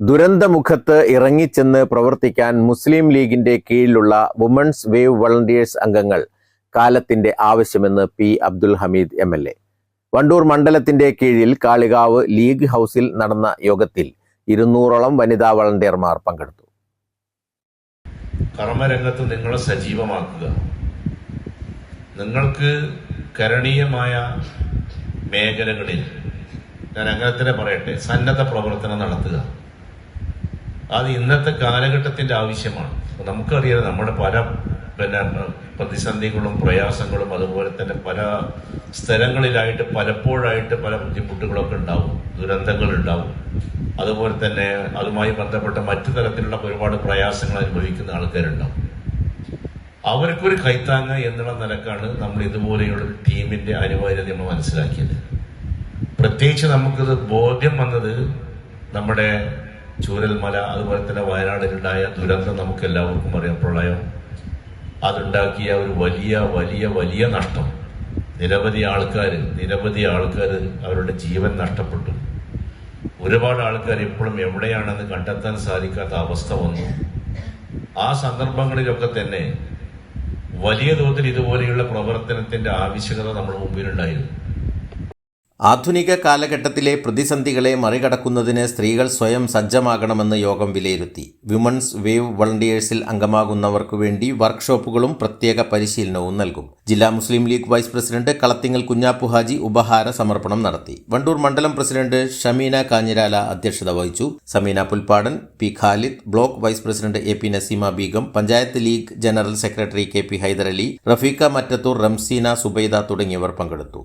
ദുരന്തമുഖത്ത് ഇറങ്ങിച്ചെന്ന് പ്രവർത്തിക്കാൻ മുസ്ലിം ലീഗിന്റെ കീഴിലുള്ള വുമൺസ് വേവ് വളണ്ടിയേഴ്സ് അംഗങ്ങൾ കാലത്തിന്റെ ആവശ്യമെന്ന് P Abdul Hameed M L A. Wandoor മണ്ഡലത്തിന്റെ കീഴിൽ കാളികാവ് ലീഗ് ഹൗസിൽ നടന്ന യോഗത്തിൽ ഇരുന്നൂറോളം വനിതാ വളണ്ടിയർമാർ പങ്കെടുത്തു. കർമ്മരംഗത്ത് നിങ്ങളെ സജീവമാക്കുക. നിങ്ങൾക്ക് കരണീയമായ മേഖലകളിൽ ഞാൻ അങ്ങനെ തന്നെ പറയട്ടെ സന്നദ്ധ പ്രവർത്തനം നടത്തുക. അത് ഇന്നത്തെ കാലഘട്ടത്തിന്റെ ആവശ്യമാണ്. നമുക്കറിയാം നമ്മുടെ പല പിന്നെ പ്രതിസന്ധികളും പ്രയാസങ്ങളും അതുപോലെ തന്നെ പല സ്ഥലങ്ങളിലായിട്ട് പലപ്പോഴായിട്ട് പല ബുദ്ധിമുട്ടുകളൊക്കെ ഉണ്ടാവും ദുരന്തങ്ങൾ ഉണ്ടാവും. അതുപോലെ തന്നെ അതുമായി ബന്ധപ്പെട്ട മറ്റു തരത്തിലുള്ള ഒരുപാട് പ്രയാസങ്ങൾ അനുഭവിക്കുന്ന ആൾക്കാരുണ്ടാവും. അവർക്കൊരു കൈത്താങ്ങ എന്നുള്ള നിലക്കാണ് നമ്മൾ ഇതുപോലെയുള്ള ടീമിന്റെ അനിവാര്യത നമ്മൾ മനസ്സിലാക്കിയത്. പ്രത്യേകിച്ച് നമുക്കിത് ബോധ്യം വന്നത് നമ്മുടെ ചൂരൽമല അതുപോലെ തന്നെ വയനാടിലുണ്ടായ ദുരന്തം നമുക്ക് എല്ലാവർക്കും അറിയാം പ്രളയം. അതുണ്ടാക്കിയ ഒരു വലിയ വലിയ വലിയ നഷ്ടം. നിരവധി ആൾക്കാർ നിരവധി ആൾക്കാർ അവരുടെ ജീവൻ നഷ്ടപ്പെട്ടു. ഒരുപാട് ആൾക്കാർ ഇപ്പോഴും എവിടെയാണെന്ന് കണ്ടെത്താൻ സാധിക്കാത്ത അവസ്ഥ വന്നു. ആ സന്ദർഭങ്ങളിലൊക്കെ തന്നെ വലിയ തോതിൽ ഇതുപോലെയുള്ള പ്രവർത്തനത്തിന്റെ ആവശ്യകത നമ്മുടെ മുമ്പിലുണ്ടായിരുന്നു. ആധുനിക കാലഘട്ടത്തിലെ പ്രതിസന്ധികളെ മറികടക്കുന്നതിന് സ്ത്രീകൾ സ്വയം സജ്ജമാകണമെന്ന് യോഗം വിലയിരുത്തി. വിമൻസ് വേവ് വളണ്ടിയേഴ്സിൽ അംഗമാകുന്നവർക്കു വേണ്ടി വർക്ക്ഷോപ്പുകളും പ്രത്യേക പരിശീലനവും നൽകും. ജില്ലാ മുസ്ലിം ലീഗ് വൈസ് പ്രസിഡന്റ് കളത്തിങ്ങൽ കുഞ്ഞാപ്പു ഹാജി ഉപഹാര സമർപ്പണം നടത്തി. വണ്ടൂർ മണ്ഡലം പ്രസിഡന്റ് ഷമീന കാഞ്ഞിരാല അധ്യക്ഷത വഹിച്ചു. Sameena Pulpadan P Khalid block vice president A P Naseema Beegum panchayat League general secretary K P Haidarali Rafeeqa Mattathur Ramseena Subaida തുടങ്ങിയവർ പങ്കെടുത്തു.